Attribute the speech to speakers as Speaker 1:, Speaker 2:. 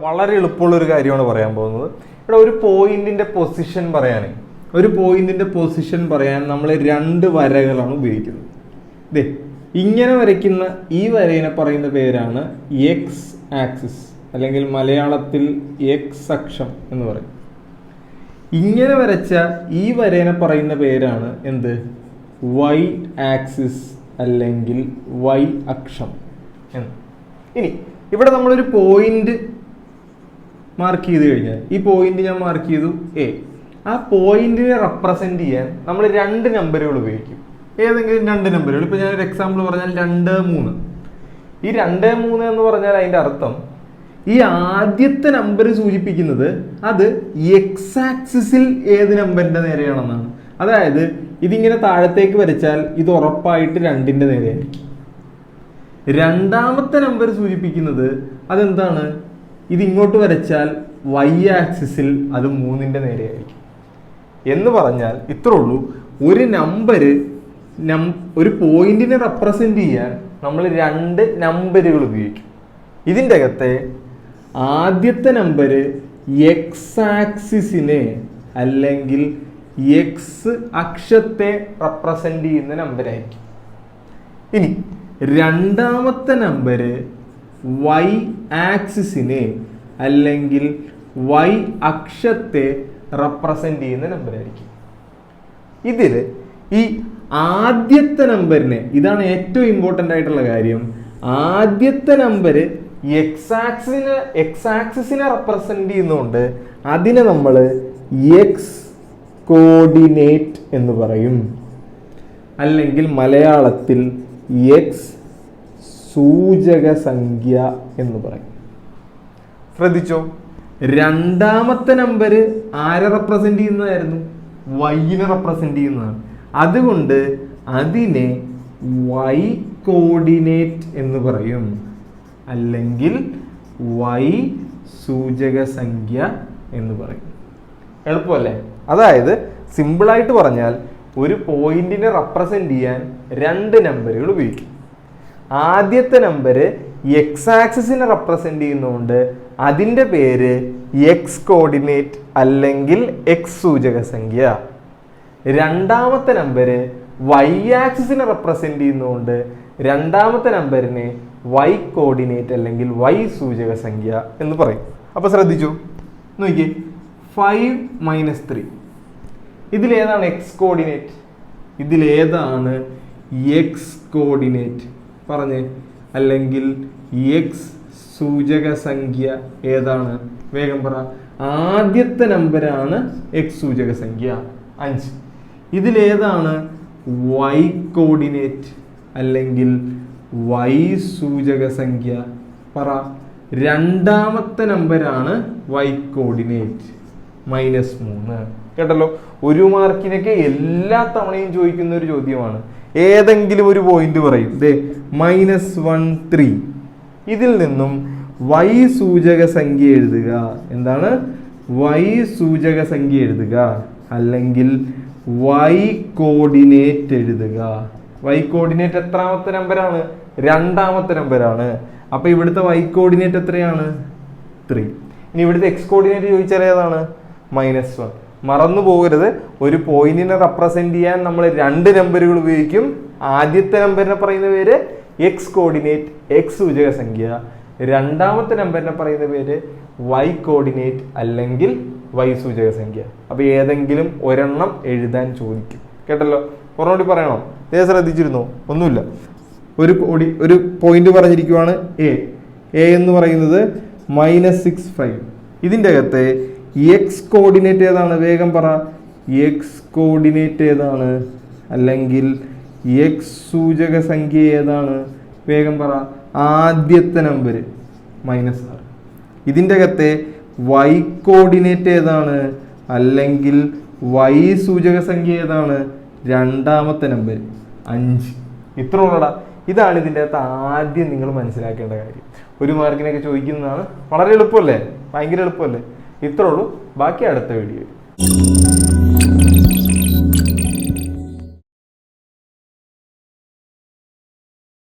Speaker 1: വളരെ എളുപ്പമുള്ള ഒരു കാര്യമാണ് പറയാൻ പോകുന്നത്. ഇവിടെ ഒരു പോയിന്റിന്റെ പൊസിഷൻ പറയാൻ ഒരു പോയിന്റിന്റെ പൊസിഷൻ പറയാൻ നമ്മൾ രണ്ട് വരകളാണ് ഉപയോഗിക്കുന്നത്. ദേ ഇങ്ങനെ വരയ്ക്കുന്ന ഈ വരയിനെ പറയുന്ന പേരാണ് എക്സ് ആക്സിസ് അല്ലെങ്കിൽ മലയാളത്തിൽ എക്സ് അക്ഷം എന്ന് പറയും. ഇങ്ങനെ വരച്ച ഈ വരേനെ പറയുന്ന പേരാണ് എന്ത്? വൈ ആക്സിസ് അല്ലെങ്കിൽ വൈ അക്ഷം എന്ന്. ഇനി ഇവിടെ നമ്മളൊരു പോയിന്റ് മാർക്ക് ചെയ്ത് കഴിഞ്ഞാൽ. ഈ പോയിന്റ് ഞാൻ മാർക്ക് ചെയ്തു എ ആ പോയിന്റിനെ റെപ്രസെന്റ് ചെയ്യാൻ നമ്മൾ രണ്ട് നമ്പറുകൾ ഉപയോഗിക്കും. ഏതെങ്കിലും രണ്ട് നമ്പറുകൾ ഇപ്പൊ ഞാൻ ഒരു എക്സാമ്പിൾ പറഞ്ഞാൽ രണ്ട് മൂന്ന്. ഈ രണ്ട് മൂന്ന് എന്ന് പറഞ്ഞാൽ അതിന്റെ അർത്ഥം ഈ ആദ്യത്തെ നമ്പർ സൂചിപ്പിക്കുന്നത് അത് എക്സ് ആക്സിസിൽ ഏത് നമ്പറിന്റെ നേരെയാണെന്നാണ്. അതായത് ഇതിങ്ങനെ താഴത്തേക്ക് വരച്ചാൽ ഇത് ഉറപ്പായിട്ട് രണ്ടിന്റെ നേരെയായിരിക്കും. രണ്ടാമത്തെ നമ്പർ സൂചിപ്പിക്കുന്നത് അതെന്താണ്? ഇത് ഇങ്ങോട്ട് വരച്ചാൽ വൈ ആക്സിസിൽ അത് മൂന്നിന്റെ നേരെയായിരിക്കും. എന്ന് പറഞ്ഞാൽ ഇത്രേ ഉള്ളൂ. ഒരു നമ്പർ നം ഒരു പോയിന്റിനെ റെപ്രസെന്റ് ചെയ്യാൻ നമ്മൾ രണ്ട് നമ്പറുകൾ ഉപയോഗിക്കും. ഇതിന്റെ അകത്തെ ആദ്യത്തെ നമ്പർ എക്സ് ആക്സിസിനെ അല്ലെങ്കിൽ എക്സ് അക്ഷത്തെ റെപ്രസെന്റ് ചെയ്യുന്ന നമ്പറായിരിക്കും ഇനി രണ്ടാമത്തെ നമ്പർ വൈ ആക്സിസിനെ അല്ലെങ്കിൽ വൈ അക്ഷത്തെ റെപ്രസെന്റ് ചെയ്യുന്ന നമ്പർ ആയിരിക്കും. ഇതിൽ ഈ ആദ്യത്തെ നമ്പറിനെ ഇതാണ് ഏറ്റവും ഇമ്പോർട്ടന്റ് ആയിട്ടുള്ള കാര്യം. ആദ്യത്തെ നമ്പർ എക്സ് ആക്സിനെ എക്സ് ആക്സിസിനെ റെപ്രസെന്റ് ചെയ്യുന്നതുകൊണ്ട് അതിനെ നമ്മൾ എക്സ് കോർഡിനേറ്റ് എന്ന് പറയും. അല്ലെങ്കിൽ മലയാളത്തിൽ എക്സ് സൂചക സംഖ്യ എന്ന് പറയും. ശ്രദ്ധിച്ചോ? രണ്ടാമത്തെ നമ്പർ ആരെ റെപ്രസെന്റ് ചെയ്യുന്നതായിരുന്നു? വൈനെ റെപ്രസെന്റ് ചെയ്യുന്നതാണ്. അതുകൊണ്ട് അതിനെ വൈ കോർഡിനേറ്റ് എന്ന് പറയും. അല്ലെങ്കിൽ വൈ സൂചക സംഖ്യ എന്ന് പറയും. എളുപ്പമല്ലേ? അതായത് സിമ്പിളായിട്ട് പറഞ്ഞാൽ ഒരു പോയിന്റിനെ റെപ്രസെന്റ് ചെയ്യാൻ രണ്ട് നമ്പറുകൾ ഉപയോഗിക്കും. ആദ്യത്തെ നമ്പർ എക്സ് ആക്സിസിനെ റെപ്രസെന്റ് ചെയ്യുന്നതുകൊണ്ട് അതിന്റെ പേര് എക്സ് കോർഡിനേറ്റ് അല്ലെങ്കിൽ എക്സ് സൂചക സംഖ്യ. രണ്ടാമത്തെ നമ്പർ വൈ ആക്സിസിനെ റെപ്രസെന്റ് ചെയ്യുന്നതുകൊണ്ട് രണ്ടാമത്തെ നമ്പറിനെ വൈ കോർഡിനേറ്റ് അല്ലെങ്കിൽ വൈ സൂചക സംഖ്യ എന്ന് പറയും. അപ്പോൾ ശ്രദ്ധിച്ചു. നോക്കിയേ. ഫൈവ് മൈനസ് ത്രീ ഇതിലേതാണ് എക്സ് കോർഡിനേറ്റ് ഇതിലേതാണ് എക്സ് കോർഡിനേറ്റ് പറഞ്ഞ് അല്ലെങ്കിൽ എക്സ് സൂചക സംഖ്യ ഏതാണ്? വേഗം പറ. ആദ്യത്തെ നമ്പരാണ് എക്സ് സൂചക സംഖ്യ അഞ്ച്. ഇതിലേതാണ് വൈ കോർഡിനേറ്റ് അല്ലെങ്കിൽ വൈ സൂചക സംഖ്യ പറ. രണ്ടാമത്തെ നമ്പരാണ് വൈ കോർഡിനേറ്റ് മൈനസ് മൂന്ന്. കേട്ടല്ലോ? ഒരു മാർക്കിനൊക്കെ എല്ലാ തവണയും ചോദിക്കുന്ന ഒരു ചോദ്യമാണ്. ഏതെങ്കിലും ഒരു പോയിന്റ് പറയും. ദേ മൈനസ് വൺ ത്രീ ഇതിൽ നിന്നും വൈ സൂചക സംഖ്യ എഴുതുക. എന്താണ്? വൈ സൂചക സംഖ്യ എഴുതുക. അല്ലെങ്കിൽ വൈ കോർഡിനേറ്റ് എഴുതുക. വൈ കോർഡിനേറ്റ് എത്രാമത്തെ നമ്പരാണ് രണ്ടാമത്തെ നമ്പരാണ് അപ്പൊ ഇവിടുത്തെ വൈ കോർഡിനേറ്റ് എത്രയാണ്? ത്രീ ഇനി ഇവിടുത്തെ എക്സ് കോർഡിനേറ്റ് ചോദിച്ചാൽ ഏതാണ്? മൈനസ് വൺ മറന്നു പോകരുത്. ഒരു പോയിന്റിനെ റെപ്രസെന്റ് ചെയ്യാൻ നമ്മൾ രണ്ട് നമ്പറുകൾ ഉപയോഗിക്കും. ആദ്യത്തെ നമ്പറിനെ പറയുന്ന പേര് എക്സ് കോർഡിനേറ്റ് എക്സ് സൂചക സംഖ്യ രണ്ടാമത്തെ നമ്പറിനെ പറയുന്ന പേര് വൈ കോർഡിനേറ്റ് അല്ലെങ്കിൽ വൈ സൂചക സംഖ്യ അപ്പൊ ഏതെങ്കിലും ഒരെണ്ണം എഴുതാൻ ചോദിക്കും. കേട്ടല്ലോ? ഒരെണ്ണോടി പറയണോ. ദേ ശ്രദ്ധിച്ചിരുന്നോ? ഒന്നുമില്ല. ഒരു കോടി ഒരു പോയിന്റ് പറഞ്ഞിരിക്കുവാണ് എ എ എന്ന് പറയുന്നത് മൈനസ് സിക്സ് ഫൈവ് ഇതിന്റെ അകത്തെ എക്സ് കോർഡിനേറ്റ് ഏതാണ്? വേഗം പറ. എക്സ് കോർഡിനേറ്റ് ഏതാണ്? അല്ലെങ്കിൽ എക്സ് സൂചക സംഖ്യ ഏതാണ്? വേഗം പറ. ആദ്യത്തെ നമ്പർ മൈനസ് ആറ് ഇതിന്റെ അകത്തെ വൈ കോർഡിനേറ്റ് ഏതാണ്? അല്ലെങ്കിൽ വൈ സൂചക സംഖ്യ ഏതാണ്? രണ്ടാമത്തെ നമ്പർ അഞ്ച്. ഇത്ര ഉള്ളടാ. ഇതാണ് ഇതിന്റെ അകത്ത് ആദ്യം നിങ്ങൾ മനസ്സിലാക്കേണ്ട കാര്യം. ഒരു മാർക്കിനൊക്കെ ചോദിക്കുന്നതാണ് വളരെ എളുപ്പമല്ലേ? ഭയങ്കര എളുപ്പമല്ലേ? ഇത്രേ ഉള്ളൂ. ബാക്കി അടുത്ത വീഡിയോ